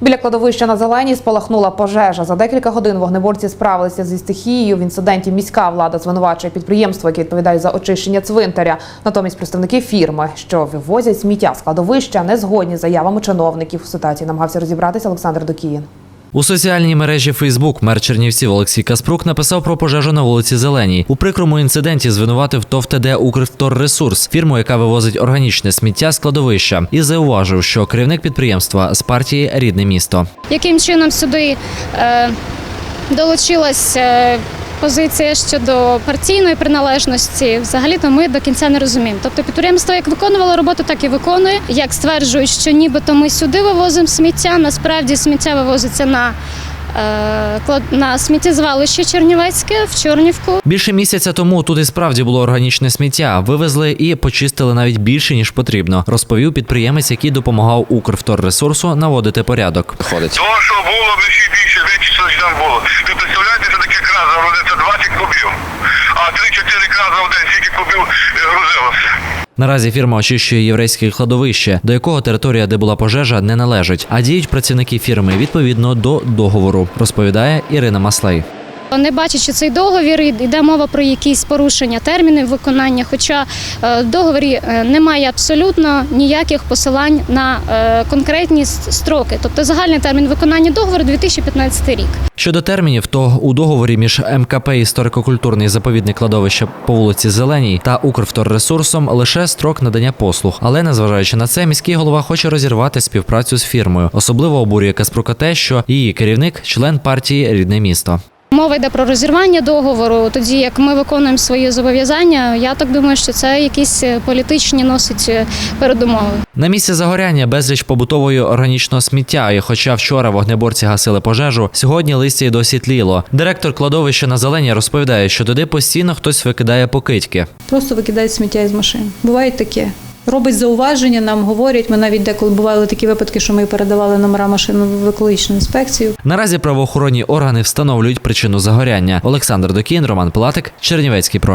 Біля кладовища на зелені спалахнула пожежа. За декілька годин вогнеборці справилися зі стихією. В інциденті міська влада звинувачує підприємство, яке відповідає за очищення цвинтаря. Натомість представники фірми, що вивозять сміття з кладовища, не згодні заявами чиновників. У ситуації намагався розібратися Олександр Докіїн. У соціальній мережі Фейсбук мер Чернівців Олексій Каспрук написав про пожежу на вулиці Зеленій. У прикрому інциденті звинуватив ТОВ ТД «Укрвторресурс», фірму, яка вивозить органічне сміття з кладовища, і зауважив, що керівник підприємства з партії Рідне місто. яким чином сюди е, долучилась е, позиція щодо партійної приналежності, взагалі-то ми до кінця не розуміємо. Тобто підприємство як виконувало роботу, так і виконує. Як стверджують, що нібито ми сюди вивозимо сміття, насправді сміття вивозиться на, е, на сміттєзвалище Чернівецьке в Чорнівку. Більше місяця тому тут і справді було органічне сміття. Вивезли і почистили навіть більше ніж потрібно, розповів підприємець, який допомагав Укрвторресурсу наводити порядок. Ходить. Того, що було б ще більше, більше що там було. Ви представляєте, що таке кран е, грузилося. Наразі фірма очищує єврейське кладовище, до якого територія, де була пожежа, не належить. А діють працівники фірми відповідно до договору, розповідає Ірина Маслей. Не бачать, що цей договір йде мова про якісь порушення термінів виконання. Хоча е, в договорі е, немає абсолютно ніяких посилань на е, конкретні строки. Тобто загальний термін виконання договору 2015 рік. Щодо термінів, то у договорі між МКП історико-культурний заповідник кладовища по вулиці Зеленій та Укрвторресурсом лише строк надання послуг. Але незважаючи на це, міський голова хоче розірвати співпрацю з фірмою. Особливо обурює Каспрука те, що її керівник член партії Рідне місто. Мова йде про розірвання договору. Тоді як ми виконуємо свої зобов'язання, я так думаю, що це якісь е, політичні носить е, передумови. На місці загоряння безліч побутової органічного сміття. І хоча вчора вогнеборці гасили пожежу, сьогодні листя й досі тліло. Директор кладовища на зелені розповідає, що туди постійно хтось викидає покидьки. Просто викидають сміття із машин. Буває таке. Робить зауваження, нам говорять. Ми навіть деколи бували такі випадки, що ми передавали номера машин в екологічну інспекцію. Наразі правоохоронні органи встановлюють причину загоряння. Олександр Докін, Роман Платик, Чернівецький промінь.